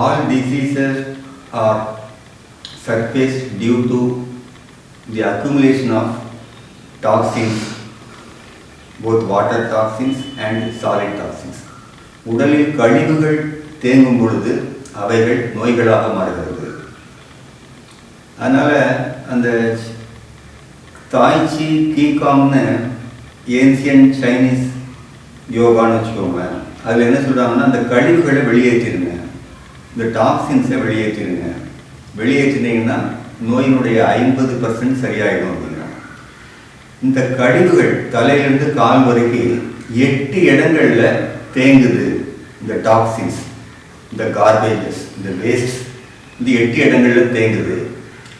all diseases are surfaced due to the accumulation of toxins, both water toxins and solid toxins. உடலில் கழிவுகள் தேங்கும் பொழுது அவைகள் நோய்களாக மாறுகிறது. அதனால் அந்த தாய்ச்சி கீகாம்னு ஏன்சியன் சைனீஸ் யோகான்னு வச்சுக்கோங்க. அதில் என்ன சொல்கிறாங்கன்னா அந்த கழிவுகளை வெளியேற்றிடுங்க இந்த டாக்ஸின்ஸை வெளியேற்றிடுங்க. வெளியேற்றினீங்கன்னா நோயினுடைய ஐம்பது பர்சன்ட் சரியாயிடும் அப்படிங்கிறாங்க. இந்த கழிவுகள் தலையிலிருந்து கால் வரைக்கும் எட்டு இடங்களில் தேங்குது இந்த டாக்ஸின்ஸ் இந்த கார்பேஜஸ் இந்த வேஸ்ட் இந்த எட்டு இடங்களில் தேங்குது.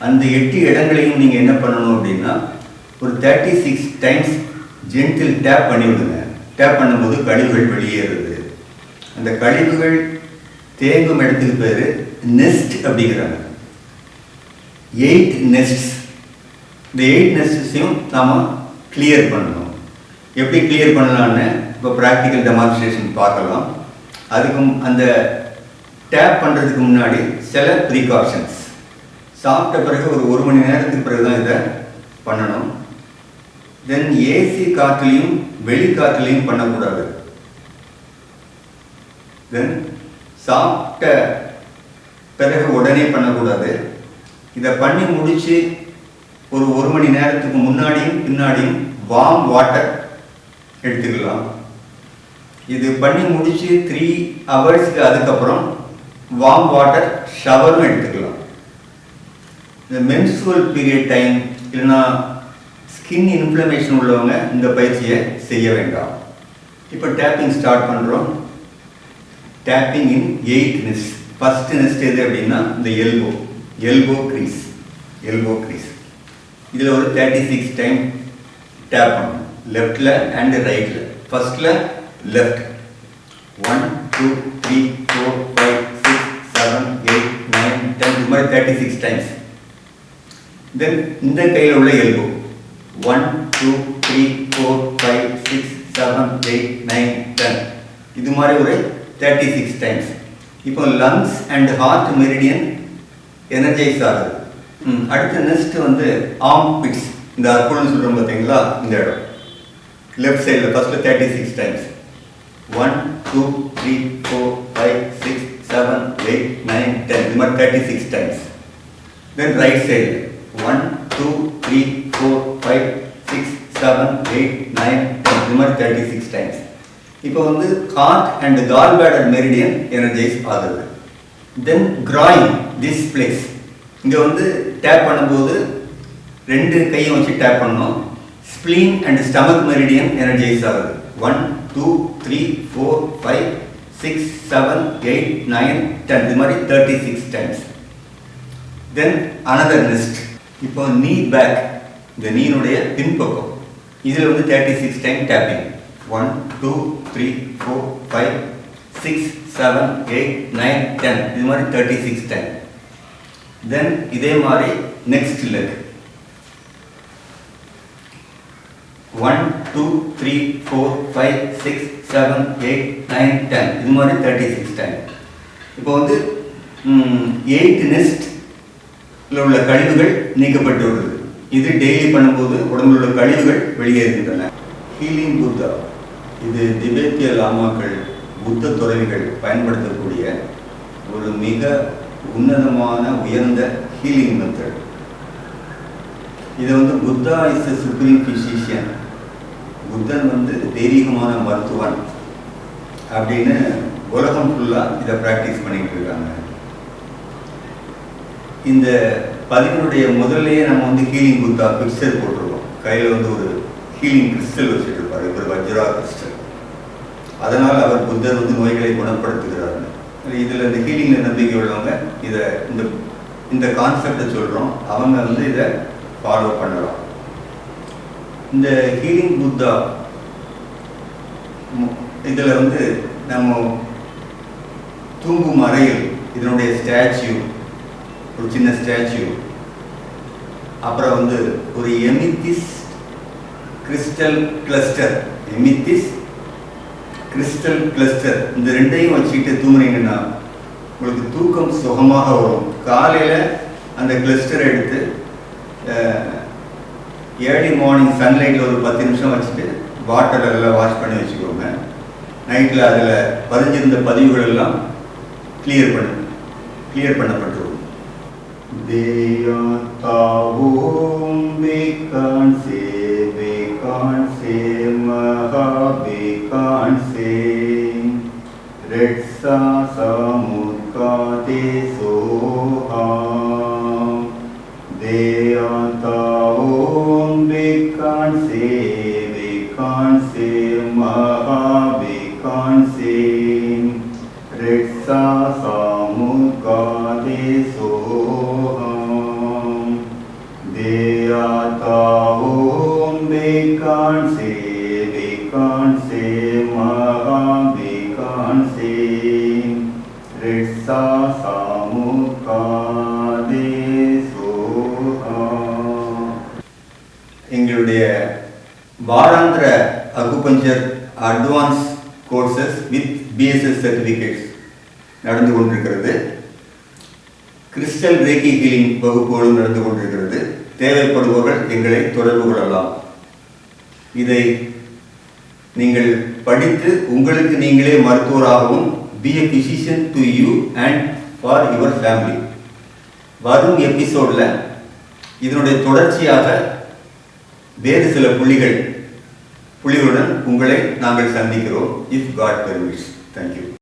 அந்த எட்டு இடங்களையும் நீங்கள் என்ன பண்ணணும் அப்படின்னா ஒரு thirty six times gentle tap பண்ணி விடுங்க டேப் பண்ணும்போது கழிவுகள் வெளியேறுது. அந்த கழிவுகள் தேங்கும் இடத்துக்கு பேர் நெஸ்ட் அப்படிங்கிறாங்க. எயிட் நெஸ்ட்ஸ் இந்த எயிட் நெஸ்ட்ஸையும் நாம் கிளியர் பண்ணணும். எப்படி கிளியர் பண்ணலான்னு இப்போ ப்ராக்டிக்கல் டெமான்ஸ்ட்ரேஷன் பார்க்கலாம். அதுக்கும் அந்த டேப் பண்ணுறதுக்கு முன்னாடி சில ப்ரீகாஷன்ஸ் சாப்பிட்ட பிறகு ஒரு ஒரு மணி நேரத்துக்கு பிறகு தான் இதை பண்ணணும். தென் ஏசி காற்றுலையும் வெளி காற்றுலையும் பண்ணக்கூடாது. தென் சாப்பிட்ட பிறகு உடனே பண்ணக்கூடாது. இதை பண்ணி முடித்து ஒரு ஒரு மணி நேரத்துக்கு முன்னாடியும் பின்னாடியும் வார்ம் வாட்டர் எடுத்துக்கலாம். இது பண்ணி முடித்து த்ரீ ஹவர்ஸ்க்கு அதுக்கப்புறம் வார்ம் வாட்டர் ஷவரும் எடுத்துக்கலாம். இந்த மென்சுவல் பீரியட் டைம் இல்லைன்னா ஸ்கின் இன்ஃப்ளமேஷன் உள்ளவங்க இந்த பயிற்சியை செய்ய வேண்டாம். இப்போ டேப்பிங் ஸ்டார்ட் பண்ணுறோம் tapping in eight nest first nest எது அப்படின்னா இந்த elbow elbow crease elbow crease இதில் ஒரு தேர்ட்டி சிக்ஸ் டைம் டேப் பண்ணணும். லெஃப்டில் அண்டு ரைட்டில் ஃபர்ஸ்டில் left one two three four five six seven eight nine ten இது மாதிரி தேர்ட்டி சிக்ஸ் டைம்ஸ் தென் இந்த கையில் உள்ள elbow one two three four five six seven eight nine ten இது மாதிரி ஒரு தேர்ட்டி சிக்ஸ் டைம்ஸ் இப்போ lungs and heart meridian energise ஆகுது. ம், அடுத்த நெக்ஸ்ட் வந்து ஆம் பிட்ஸ் இந்த அற்புதம் சொல்கிறோம் பார்த்தீங்களா? இந்த இடம். லெஃப்ட் சைடில் first thirty six times one two three four five six seven eight nine ten இது மாதிரி thirty six times then right side one two three four five six seven eight nine ten இது மாதிரி thirty six times இப்போ வந்து heart and gall bladder meridian energise ஆகுது then groin this place இங்கே வந்து tape பண்ணும்போது ரெண்டு கையும் வச்சு டேப் பண்ணணும். Spleen and stomach meridian energise ஆகுது one two three four five six seven eight nine ten இது மாதிரி thirty six times then another nest இப்போ நீ பேக் இந்த நீனுடைய பின்பக்கம். இதில் வந்து thirty six time tapping one two three four five six seven eight nine ten இது மாதிரி தேர்ட்டி சிக்ஸ் டென் தென் இதே மாதிரி next leg one two three four five six seven eight nine ten இது மாதிரி தேர்ட்டி சிக்ஸ் டென் இப்போ வந்து eight Nestlé உள்ள கழிவுகள் நீக்கப்பட்டுள்ளது இது டெய்லி பண்ணும்போது உடம்புல உள்ள கழிவுகள் வெளியேறுகின்றன. ஹீலிங் புத்தா இது திபேத்திய லாமாக்கள் புத்த துறவிகள் பயன்படுத்தக்கூடிய ஒரு மிக உன்னதமான உயர்ந்த ஹீலிங் மெத்தட் இது வந்து Buddha is a supreme physician. Buddhan வந்து தெய்வீகமான மருத்துவன் அப்படின்னு உலகம் ஃபுல்லாக இதை ப்ராக்டிஸ் பண்ணிட்டு இருக்காங்க. இந்த பதிவினுடைய முதல்லயே நம்ம வந்து ஹீலிங் புத்தா பிக்சர் போட்டிருக்கோம். கையில் வந்து ஒரு ஹீலிங் கிறிஸ்டல் வச்சுட்டு இருப்பாரு ஒரு வஜ்ரா கிறிஸ்டல் அதனால் அவர் புத்தர் வந்து நோய்களை குணப்படுத்துகிறார் இதில் இந்த ஹீலிங்கில் நம்பிக்கை உள்ளவங்க இதை இந்த இந்த கான்செப்டை சொல்கிறோம் அவங்க வந்து இதை ஃபாலோ பண்ணலாம். இந்த ஹீலிங் புத்தா இதில் வந்து நம்ம தூங்கும் அறையில் இதனுடைய ஸ்டாச்சு ஒரு சின்ன ஸ்டாச்சு அப்புறம் வந்து ஒரு amethyst crystal cluster amethyst crystal cluster இந்த ரெண்டையும் வச்சுக்கிட்டு தூங்குனீங்கன்னா உங்களுக்கு தூக்கம் சுகமாக வரும். காலையில் அந்த கிளஸ்டரை எடுத்து ஏர்லி மார்னிங் சன்லைட்டில் ஒரு பத்து நிமிஷம் வச்சுட்டு வாட்டர் எல்லாம் வாஷ் பண்ணி வச்சுக்கோங்க. நைட்டில் அதில் பதிஞ்சிருந்த பதிவுகள் எல்லாம் கிளியர் பண்ணு கிளியர் பண்ணப்பட்டுரும். தேயாத்தாவும் வேகான்சே வேகான்சே कांड से रेडसा समुत्काते सोहा। देवता ओम बेकांड से बेकांड से महाबेकांड से रेडसा समुत्काते सोहा। देवता ओम बेकांड से बेकांड से வாராந்திர acupuncture advance courses with BSS certificates நடந்து கொண்டிருக்கிறது. கிறிஸ்டல் ரேக்கி ஹீலிங் வகுப்புகளும் நடந்து கொண்டிருக்கிறது. தேவைப்படுபவர்கள் எங்களை தொடர்பு கொள்ளலாம். இதை நீங்கள் படித்து உங்களுக்கு நீங்களே மருத்துவராகவும் be a physician to you and for your family வரும் எபிசோடில் இதனுடைய தொடர்ச்சியாக வேறு சில புள்ளிகள் புள்ளிகளுடன் உங்களை நாங்கள் சந்திக்கிறோம். If God permits thank you